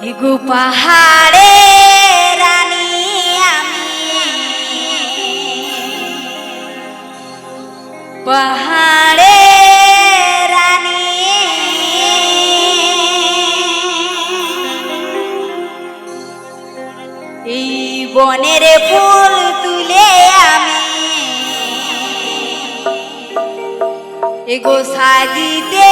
গো পাহাড়ে রানী আমি। পাহাড়ে রানী। এই বনের ফুল তুলে আমি। এগো সাজিতে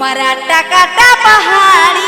তোমার টাকাটা পাহাড়ি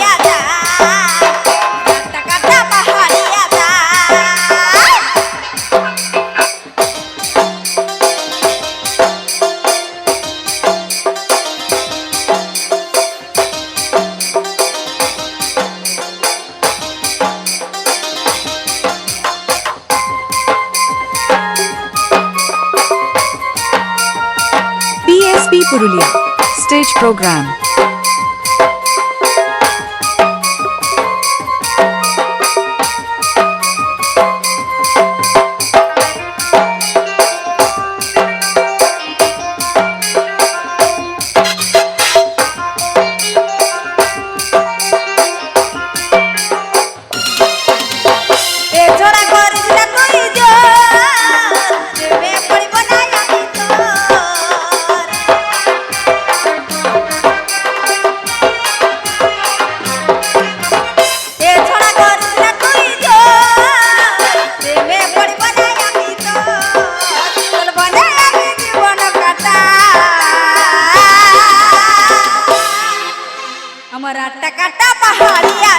পুরুলিয়া। স্টেজ প্রোগ্রাম கட்ட கட்ட பஹாரியா.